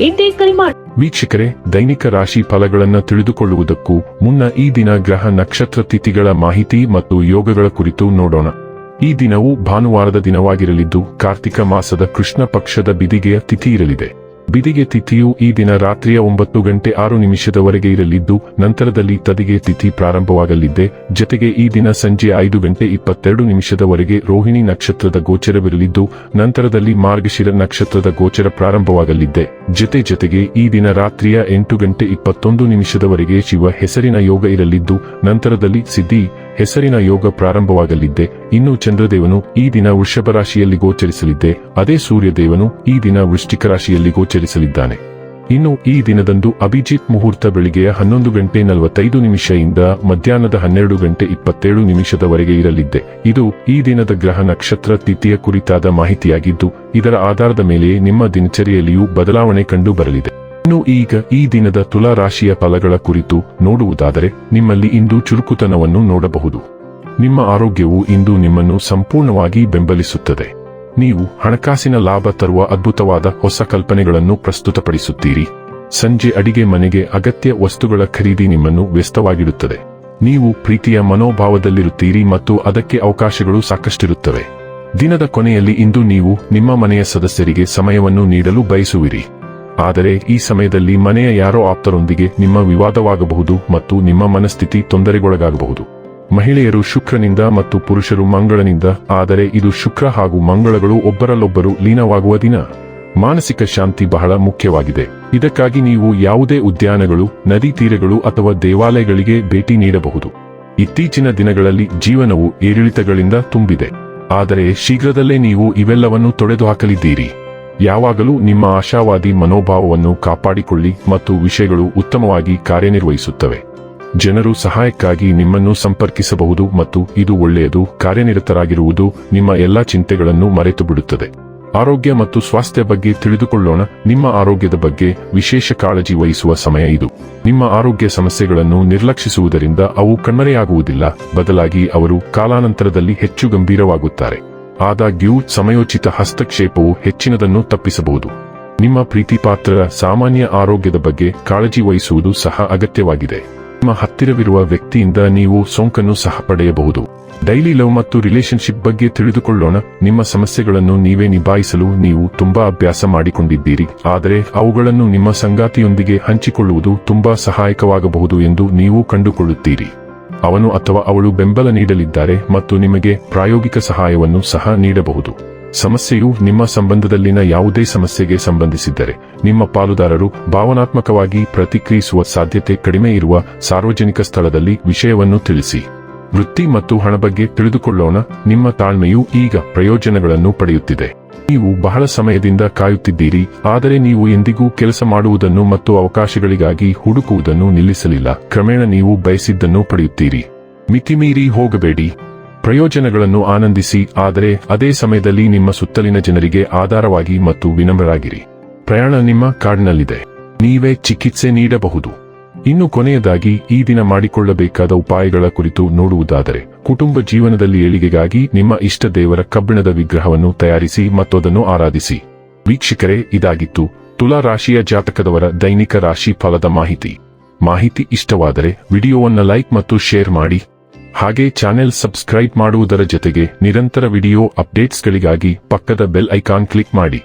ಇಂದೇ ಕರೆ ಮಾಡಿ ವೀಕ್ಷಕರೇ, ದೈನಿಕ ರಾಶಿ ಫಲಗಳನ್ನು ತಿಳಿದುಕೊಳ್ಳುವುದಕ್ಕೂ ಮುನ್ನ ಈ ದಿನ ಗ್ರಹ ನಕ್ಷತ್ರ ತಿಥಿಗಳ ಮಾಹಿತಿ ಮತ್ತು ಯೋಗಗಳ ಕುರಿತು ನೋಡೋಣ. ಈ ದಿನವು ಭಾನುವಾರದ ದಿನವಾಗಿರಲಿದ್ದು ಕಾರ್ತಿಕ ಮಾಸದ ಕೃಷ್ಣ ಪಕ್ಷದ ಬಿದಿಗೆಯ ತಿಥಿ ಇರಲಿದೆ. ಬಿದಿಗೆ ತಿಥಿಯು ಈ ದಿನ ರಾತ್ರಿಯ ಒಂಬತ್ತು ಗಂಟೆ ಆರು ನಿಮಿಷದವರೆಗೆ ಇರಲಿದ್ದು, ನಂತರದಲ್ಲಿ ತದಿಗೆ ತಿಥಿ ಪ್ರಾರಂಭವಾಗಲಿದ್ದೆ. ಜತೆಗೆ ಈ ದಿನ ಸಂಜೆ ಐದು ಗಂಟೆ ಇಪ್ಪತ್ತೆರಡು ನಿಮಿಷದವರೆಗೆ ರೋಹಿಣಿ ನಕ್ಷತ್ರದ ಗೋಚರವಿರಲಿದ್ದು, ನಂತರದಲ್ಲಿ ಮಾರ್ಗಶಿರ ನಕ್ಷತ್ರದ ಗೋಚರ ಪ್ರಾರಂಭವಾಗಲಿದ್ದೆ. ಜತೆ ಜತೆಗೆ ಈ ದಿನ ರಾತ್ರಿಯ ಎಂಟು ಗಂಟೆ ಇಪ್ಪತ್ತೊಂದು ನಿಮಿಷದವರೆಗೆ ಶಿವ ಹೆಸರಿನ ಯೋಗ ಇರಲಿದ್ದು, ನಂತರದಲ್ಲಿ ಸಿದ್ಧಿ ಹೆಸರಿನ ಯೋಗ ಪ್ರಾರಂಭವಾಗಲಿದ್ದೆ. ಇನ್ನು ಚಂದ್ರದೇವನು ಈ ದಿನ ವೃಷಭ ರಾಶಿಯಲ್ಲಿ ಗೋಚರಿಸಲಿದ್ದೆ. ಅದೇ ಸೂರ್ಯದೇವನು ಈ ದಿನ ವೃಶ್ಚಿಕ ರಾಶಿಯಲ್ಲಿ ಗೋಚರಿಸಲಿದ್ದಾನೆ. ಇನ್ನು ಈ ದಿನದಂದು ಅಭಿಜಿತ್ ಮುಹೂರ್ತ ಬೆಳಿಗ್ಗೆಯ ಹನ್ನೊಂದು ಗಂಟೆ ನಲವತ್ತೈದು ನಿಮಿಷದಿಂದ ಮಧ್ಯಾಹ್ನದ ಹನ್ನೆರಡು ಗಂಟೆ ಇಪ್ಪತ್ತೇಳು ನಿಮಿಷದವರೆಗೆ ಇರಲಿದ್ದೆ. ಇದು ಈ ದಿನದ ಗ್ರಹ ನಕ್ಷತ್ರ ತಿಥಿಯ ಕುರಿತಾದ ಮಾಹಿತಿಯಾಗಿದ್ದು, ಇದರ ಆಧಾರದ ಮೇಲೆ ನಿಮ್ಮ ದಿನಚರಿಯಲ್ಲಿಯೂ ಬದಲಾವಣೆ ಕಂಡು ಬರಲಿದೆ. ಇನ್ನು ಈಗ ಈ ದಿನದ ತುಲಾ ರಾಶಿಯ ಫಲಗಳ ಕುರಿತು ನೋಡುವುದಾದರೆ ನಿಮ್ಮಲ್ಲಿ ಇಂದು ಚುರುಕುತನವನ್ನು ನೋಡಬಹುದು. ನಿಮ್ಮ ಆರೋಗ್ಯವು ಇಂದು ನಿಮ್ಮನ್ನು ಸಂಪೂರ್ಣವಾಗಿ ಬೆಂಬಲಿಸುತ್ತದೆ. ನೀವು ಹಣಕಾಸಿನ ಲಾಭ ತರುವ ಅದ್ಭುತವಾದ ಹೊಸ ಕಲ್ಪನೆಗಳನ್ನು ಪ್ರಸ್ತುತಪಡಿಸುತ್ತೀರಿ. ಸಂಜೆ ಅಡಿಗೆ ಮನೆಗೆ ಅಗತ್ಯ ವಸ್ತುಗಳ ಖರೀದಿ ನಿಮ್ಮನ್ನು ವ್ಯಸ್ತವಾಗಿಡುತ್ತದೆ. ನೀವು ಪ್ರೀತಿಯ ಮನೋಭಾವದಲ್ಲಿರುತ್ತೀರಿ ಮತ್ತು ಅದಕ್ಕೆ ಅವಕಾಶಗಳು ಸಾಕಷ್ಟಿರುತ್ತವೆ. ದಿನದ ಕೊನೆಯಲ್ಲಿ ಇಂದು ನೀವು ನಿಮ್ಮ ಮನೆಯ ಸದಸ್ಯರಿಗೆ ಸಮಯವನ್ನು ನೀಡಲು ಬಯಸುವಿರಿ. ಆದರೆ ಈ ಸಮಯದಲ್ಲಿ ಮನೆಯ ಯಾರೋ ಆಪ್ತರೊಂದಿಗೆ ನಿಮ್ಮ ವಿವಾದವಾಗಬಹುದು ಮತ್ತು ನಿಮ್ಮ ಮನಸ್ಥಿತಿ ತೊಂದರೆಗೊಳಗಾಗಬಹುದು. ಮಹಿಳೆಯರು ಶುಕ್ರನಿಂದ ಮತ್ತು ಪುರುಷರು ಮಂಗಳನಿಂದ, ಆದರೆ ಇದು ಶುಕ್ರ ಹಾಗೂ ಮಂಗಳಗಳು ಒಬ್ಬರಲ್ಲೊಬ್ಬರು ಲೀನವಾಗುವ ದಿನ. ಮಾನಸಿಕ ಶಾಂತಿ ಬಹಳ ಮುಖ್ಯವಾಗಿದೆ. ಇದಕ್ಕಾಗಿ ನೀವು ಯಾವುದೇ ಉದ್ಯಾನಗಳು, ನದಿ ತೀರಗಳು ಅಥವಾ ದೇವಾಲಯಗಳಿಗೆ ಭೇಟಿ ನೀಡಬಹುದು. ಇತ್ತೀಚಿನ ದಿನಗಳಲ್ಲಿ ಜೀವನವು ಏರಿಳಿತಗಳಿಂದ ತುಂಬಿದೆ. ಆದರೆ ಶೀಘ್ರದಲ್ಲೇ ನೀವು ಇವೆಲ್ಲವನ್ನು ತೊಡೆದುಹಾಕಲಿದ್ದೀರಿ. ಯಾವಾಗಲೂ ನಿಮ್ಮ ಆಶಾವಾದಿ ಮನೋಭಾವವನ್ನು ಕಾಪಾಡಿಕೊಳ್ಳಿ ಮತ್ತು ವಿಷಯಗಳು ಉತ್ತಮವಾಗಿ ಕಾರ್ಯನಿರ್ವಹಿಸುತ್ತವೆ. ಜನರು ಸಹಾಯಕ್ಕಾಗಿ ನಿಮ್ಮನ್ನು ಸಂಪರ್ಕಿಸಬಹುದು ಮತ್ತು ಇದು ಒಳ್ಳೆಯದು, ಕಾರ್ಯನಿರತರಾಗಿರುವುದು ನಿಮ್ಮ ಎಲ್ಲಾ ಚಿಂತೆಗಳನ್ನು ಮರೆತು ಬಿಡುತ್ತದೆ ಆರೋಗ್ಯ ಮತ್ತು ಸ್ವಾಸ್ಥ್ಯ ಬಗ್ಗೆ ತಿಳಿದುಕೊಳ್ಳೋಣ, ನಿಮ್ಮ ಆರೋಗ್ಯದ ಬಗ್ಗೆ ವಿಶೇಷ ಕಾಳಜಿ ವಹಿಸುವ ಸಮಯ ಇದು. ನಿಮ್ಮ ಆರೋಗ್ಯ ಸಮಸ್ಯೆಗಳನ್ನು ನಿರ್ಲಕ್ಷಿಸುವುದರಿಂದ ಅವು ಕಣ್ಮರೆಯಾಗುವುದಿಲ್ಲ, ಬದಲಾಗಿ ಅವರು ಕಾಲಾನಂತರದಲ್ಲಿ ಹೆಚ್ಚು ಗಂಭೀರವಾಗುತ್ತಾರೆ. ಆದಾಗ್ಯೂ ಸಮಯೋಚಿತ ಹಸ್ತಕ್ಷೇಪವು ಹೆಚ್ಚಿನದನ್ನು ತಪ್ಪಿಸಬಹುದು. ನಿಮ್ಮ ಪ್ರೀತಿಪಾತ್ರರ ಸಾಮಾನ್ಯ ಆರೋಗ್ಯದ ಬಗ್ಗೆ ಕಾಳಜಿ ವಹಿಸುವುದು ಸಹ ಅಗತ್ಯವಾಗಿದೆ. ನಿಮ್ಮ ಹತ್ತಿರವಿರುವ ವ್ಯಕ್ತಿಯಿಂದ ನೀವು ಸೋಂಕನ್ನು ಸಹ ಪಡೆಯಬಹುದು. ಡೈಲಿ ಲವ್ ಮತ್ತು ರಿಲೇಶನ್ಶಿಪ್ ಬಗ್ಗೆ ತಿಳಿದುಕೊಳ್ಳೋಣ. ನಿಮ್ಮ ಸಮಸ್ಯೆಗಳನ್ನು ನೀವೇ ನಿಭಾಯಿಸಲು ನೀವು ತುಂಬಾ ಅಭ್ಯಾಸ ಮಾಡಿಕೊಂಡಿದ್ದೀರಿ. ಆದರೆ ಅವುಗಳನ್ನು ನಿಮ್ಮ ಸಂಗಾತಿಯೊಂದಿಗೆ ಹಂಚಿಕೊಳ್ಳುವುದು ತುಂಬಾ ಸಹಾಯಕವಾಗಬಹುದು ಎಂದು ನೀವು ಕಂಡುಕೊಳ್ಳುತ್ತೀರಿ. ಅವನು ಅಥವಾ ಅವಳು ಬೆಂಬಲ ನೀಡಲಿದ್ದಾರೆ ಮತ್ತು ನಿಮಗೆ ಪ್ರಾಯೋಗಿಕ ಸಹಾಯವನ್ನು ಸಹ ನೀಡಬಹುದು. ಸಮಸ್ಯೆಯು ನಿಮ್ಮ ಸಂಬಂಧದಲ್ಲಿನ ಯಾವುದೇ ಸಮಸ್ಯೆಗೆ ಸಂಬಂಧಿಸಿದ್ದರೆ, ನಿಮ್ಮ ಪಾಲುದಾರರು ಭಾವನಾತ್ಮಕವಾಗಿ ಪ್ರತಿಕ್ರಿಯಿಸುವ ಸಾಧ್ಯತೆ ಕಡಿಮೆ ಇರುವ ಸಾರ್ವಜನಿಕ ಸ್ಥಳದಲ್ಲಿ ವಿಷಯವನ್ನು ತಿಳಿಸಿ. ವೃತ್ತಿ ಮತ್ತು ಹಣ ಬಗ್ಗೆ ತಿಳಿದುಕೊಳ್ಳೋಣ. ನಿಮ್ಮ ತಾಳ್ಮೆಯು ಈಗ ಪ್ರಯೋಜನಗಳನ್ನು ಪಡೆಯುತ್ತಿದೆ. ನೀವು ಬಹಳ ಸಮಯದಿಂದ ಕಾಯುತ್ತಿದ್ದೀರಿ, ಆದರೆ ನೀವು ಎಂದಿಗೂ ಕೆಲಸ ಮಾಡುವುದನ್ನು ಮತ್ತು ಅವಕಾಶಗಳಿಗಾಗಿ ಹುಡುಕುವುದನ್ನು ನಿಲ್ಲಿಸಲಿಲ್ಲ. ಕ್ರಮೇಣ ನೀವು ಬಯಸಿದ್ದನ್ನು ಪಡೆಯುತ್ತೀರಿ. ಮಿತಿಮೀರಿ ಹೋಗಬೇಡಿ. ಪ್ರಯೋಜನಗಳನ್ನು ಆನಂದಿಸಿ, ಆದರೆ ಅದೇ ಸಮಯದಲ್ಲಿ ನಿಮ್ಮ ಸುತ್ತಲಿನ ಜನರಿಗೆ ಆಧಾರವಾಗಿ ಮತ್ತು ವಿನಮ್ರರಾಗಿರಿ. ಪ್ರಯಾಣ ನಿಮ್ಮ ಕಾರ್ಡ್ನಲ್ಲಿದೆ ನೀವೇ ಚಿಕಿತ್ಸೆ ನೀಡಬಹುದು. ಇನ್ನು ಕೊನೆಯದಾಗಿ ಈ ದಿನ ಮಾಡಿಕೊಳ್ಳಬೇಕಾದ ಉಪಾಯಗಳ ಕುರಿತು ನೋಡುವುದಾದರೆ, ಕುಟುಂಬ ಜೀವನದಲ್ಲಿ ಏಳಿಗೆಗಾಗಿ ನಿಮ್ಮ ಇಷ್ಟ ದೇವರ ಕಬ್ಬಿಣದ ವಿಗ್ರಹವನ್ನು ತಯಾರಿಸಿ ಮತ್ತದನ್ನು ಆರಾಧಿಸಿ. ವೀಕ್ಷಕರೇ, ಇದಾಗಿತ್ತು ತುಲಾ ರಾಶಿಯ ಜಾತಕದವರ ದೈನಿಕ ರಾಶಿ ಫಲದ ಮಾಹಿತಿ. ಮಾಹಿತಿ ಇಷ್ಟವಾದರೆ ವಿಡಿಯೋವನ್ನು ಲೈಕ್ ಮತ್ತು ಶೇರ್ ಮಾಡಿ. ಹಾಗೆ ಚಾನೆಲ್ ಸಬ್ಸ್ಕ್ರೈಬ್ ಮಾಡುವುದರ ಜೊತೆಗೆ ನಿರಂತರ ವಿಡಿಯೋ ಅಪ್ಡೇಟ್ಸ್ಗಳಿಗಾಗಿ ಪಕ್ಕದ ಬೆಲ್ ಐಕಾನ್ ಕ್ಲಿಕ್ ಮಾಡಿ.